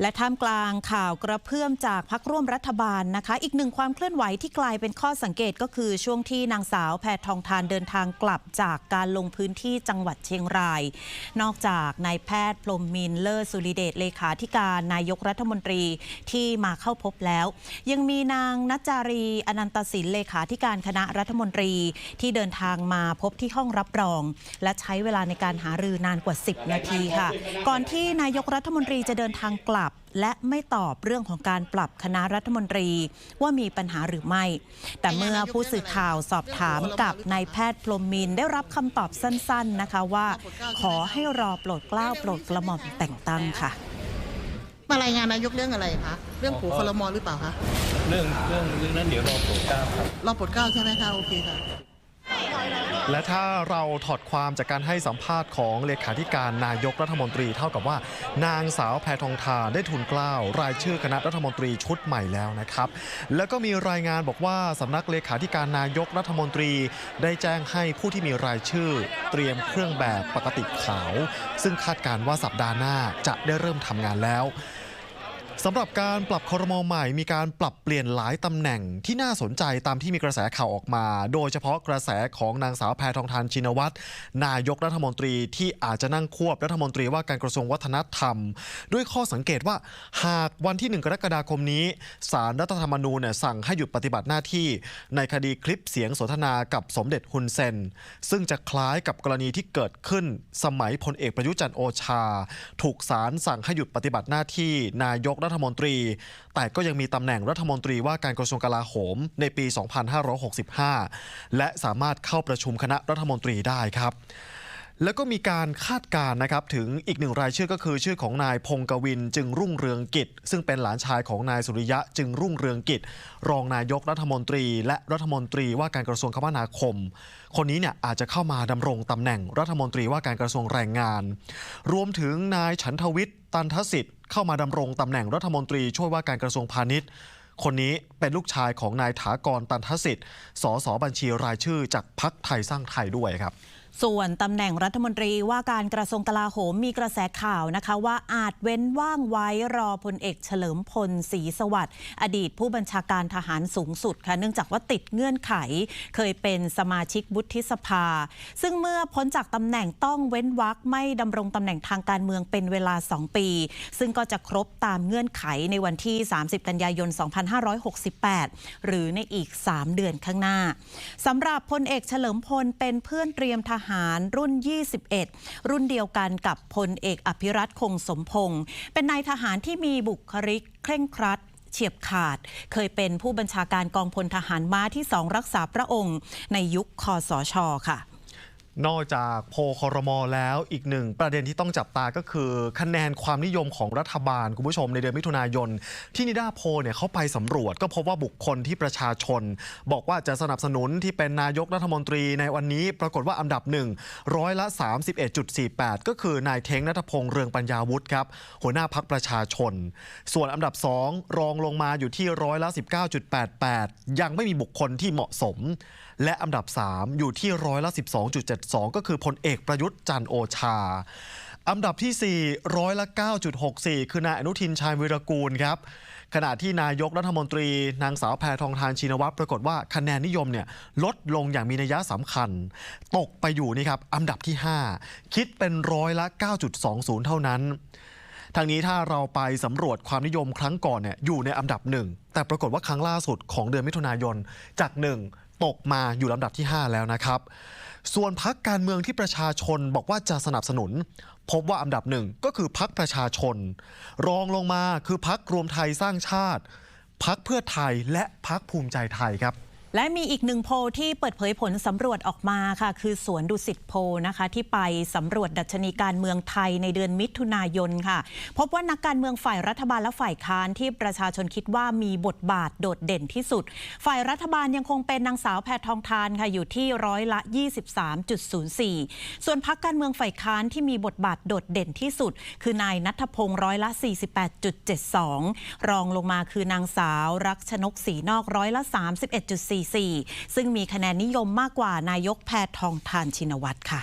และท่ามกลางข่าวกระเพื่อมจากพักร่วมรัฐบาลนะคะ อีกหนึ่งความเคลื่อนไหวที่กลายเป็นข้อสังเกตก็คือช่วงที่นางสาวแพทองทานเดินทางกลับจากการลงพื้นที่จังหวัดเชียงราย นอกจากนายแพทย์พรมมินเลิศสุริเดชเลขาธิการนายกรัฐมนตรีที่มาเข้าพบแล้ว ยังมีนางนัจจารีอนันตสินเลขาธิการคณะรัฐมนตรีที่เดินทางมาพบที่ห้องรับรอง และใช้เวลาในการหารือนานกว่า 10 นาทีค่ะ ก่อนที่นายกรัฐมนตรีจะเดินทางกลับและไม่ตอบเรื่องของการปรับคณะรัฐมนตรีว่ามีปัญหาหรือไม่ แต่เมื่อผู้สื่อข่าวสอบถามกับนายแพทย์พรหมมินทร์ได้รับคำตอบสั้น ๆนะคะว่า ขอให้รอโปรดเกล้าโปรดกระหม่อมแต่งตั้งค่ะ มารายงานนายกเรื่องอะไรคะ เรื่องผูคอรมอหรือเปล่าคะ เรื่องเรื่องเรื่องนั้นเดี๋ยวรอโปรดเกล้าครับ รอโปรดเกล้าใช่ไหมคะ โอเคค่ะ และถ้าเราถอดความจากการให้สัมภาษณ์ของเลขาธิการนายกรัฐมนตรีเท่ากับว่า นางสาวแพทองทานได้ทุนกล้าว รายชื่อคณะรัฐมนตรีชุดใหม่แล้วนะครับ แล้วก็มีรายงานบอกว่าสำนักเลขาธิการนายกรัฐมนตรี ได้แจ้งให้ผู้ที่มีรายชื่อ เตรียมเครื่องแบบปกติขาว ซึ่งคาดการณ์ว่าสัปดาห์หน้าจะได้เริ่มทำงานแล้ว สำหรับการปรับคอรมอใหม่มีการปรับเปลี่ยนหลายตำแหน่งที่น่าสนใจตามที่มีกระแสข่าวออกมา โดยเฉพาะกระแสของนางสาวแพทองทานชินวัตรนายกรัฐมนตรีที่อาจจะนั่งควบรัฐมนตรีว่าการกระทรวงวัฒนธรรม ด้วยข้อสังเกตว่าหากวันที่ 1 กรกฎาคมนี้สารรัฐธรรมนูญเนี่ยสั่งให้หยุดปฏิบัติหน้าที่ ในคดีคลิปเสียงสนทนากับสมเด็จฮุนเซน ซึ่งจะคล้ายกับกรณีที่เกิดขึ้น สมัยพลเอกประยุจันโอชา ถูกศาลสั่งให้หยุดปฏิบัติหน้าที่นายกรััฐมนตรี แต่ก็ยังมีตำแหน่งรัฐมนตรีว่าการกระทรวงกลาโหมในปี 2565 และสามารถเข้าประชุมคณะรัฐมนตรีได้ครับ แล้วก็มีการคาดการณ์นะครับถึงอีกหนึ่งรายชื่อก็คือชื่อของนายพงกวินจึงรุ่งเรืองกิจ ซึ่งเป็นหลานชายของนายสุริยะจึงรุ่งเรืองกิจ รองนายกรัฐมนตรี และรัฐมนตรีว่าการกระทรวงคมนาคม คนนี้เนี่ยอาจจะเข้ามาดำรงตำแหน่งรัฐมนตรีว่าการกระทรวงแรงงาน รวมถึงนายฉันทวิทย์ตันทสิทธิ์เข้ามาดำรงตำแหน่งรัฐมนตรีช่วยว่าการกระทรวงพาณิชย์คนนี้เป็นลูกชายของนายถากรตันทสิทธิ์ สสบัญชีรายชื่อจากพักไทยสร้างไทยด้วยครับ ส่วนตำแหน่งรัฐมนตรีว่าการกระทรวงกลาโหมมีกระแสข่าวนะคะ ว่าอาจเว้นว่างไว้รอพลเอกเฉลิมพลศรีสวัสดิ์อดีตผู้บัญชาการทหารสูงสุดค่ะเนื่องจากว่าติดเงื่อนไข เคยเป็นสมาชิกวุฒิสภา ซึ่งเมื่อพ้นจากตำแหน่งต้องเว้นวรรคไม่ดำรงตำแหน่งทางการเมืองเป็นเวลา 2 ปี ซึ่งก็จะครบตามเงื่อนไขในวันที่ 30 กันยายน 2568 หรือในอีก 3 เดือนข้างหน้าสำหรับพลเอกเฉลิมพลเป็นเพื่อนเตรียมทหหารรุ่น 21 รุ่นเดียวกันกับพลเอกอภิรัตคงสมพงศ์เป็นนายทหารที่มีบุคลิกเคร่งครัดเฉียบขาด เคยเป็นผู้บัญชาการกองพลทหารม้าที่สองรักษาพระองค์ ในยุคคอสชค่ะ นอกจากโพคอรมอแล้วอีกหนึ่งประเด็นที่ต้องจับตาก็คือ คะแนนความนิยมของรัฐบาล คุณผู้ชมในเดือนมิถุนายน ที่นิดาโพเนี่ยเขาไปสำรวจ ก็พบว่าบุคคลที่ประชาชน บอกว่าจะสนับสนุนที่เป็นนายกรัฐมนตรีในวันนี้ปรากฏว่าอันดับหนึ่งร้อยละ 31.48 ก็คือนายเทงนัทพงษ์เรืองปัญญาวุฒิครับ หัวหน้าพักประชาชน ส่วนอันดับ 2 รองลงมาอยู่ที่ร้อยละ 19.88 ยังไม่มีบุคคลที่เหมาะสม และอันดับ 3 อยู่ที่ร้อยละ12 ก็คือพลเอกประยุทธ์จันโอชา อันดับที่ 4 ร้อยละ 9.64 คือนายอนุทินชาญวิรกูลครับขณะที่นายกรัฐมนตรี นางสาวแพทองทานชินวัตรปรากฏว่าคะแนนนิยมเนี่ยลดลงอย่างมีนัยสำคัญ ตกไปอยู่นี่ครับอันดับที่ 5 คิดเป็นร้อยละ 9.20 เท่านั้นทางนี้ถ้าเราไปสำรวจความนิยมครั้งก่อนเนี่ยอยู่ในอันดับหนึ่งแต่ปรากฏว่าครั้งล่าสุดของเดือนมิถุนายนจากหนึ่งตกมาอยู่ลำดับที่ 5 แล้วนะครับ ส่วนพักการเมืองที่ประชาชนบอกว่าจะสนับสนุน พบว่าอันดับหนึ่งก็คือพักประชาชน รองลงมาคือพักรวมไทยสร้างชาติ พักเพื่อไทยและพักภูมิใจไทยครับ และมีอีกหนึ่งโพลที่เปิดเผยผลสำรวจออกมาค่ะ คือสวนดุสิตโพลนะคะ ที่ไปสำรวจดัชนีการเมืองไทยในเดือนมิถุนายนค่ะ พบว่านักการเมืองฝ่ายรัฐบาลและฝ่ายค้านที่ประชาชนคิดว่ามีบทบาทโดดเด่นที่สุด ฝ่ายรัฐบาลยังคงเป็นนางสาวแพทองทานค่ะอยู่ที่ร้อยละ 23.04 ส่วนพักการเมืองฝ่ายค้านที่มีบทบาทโดดเด่นที่สุด คือนายนัทพงศ์ร้อยละ 48.72 รองลงมาคือนางสาวรักชนกศรีนอกร้อยละ44 ซึ่งมีคะแนนนิยมมากกว่านายกแพทองทานชินวัตรค่ะ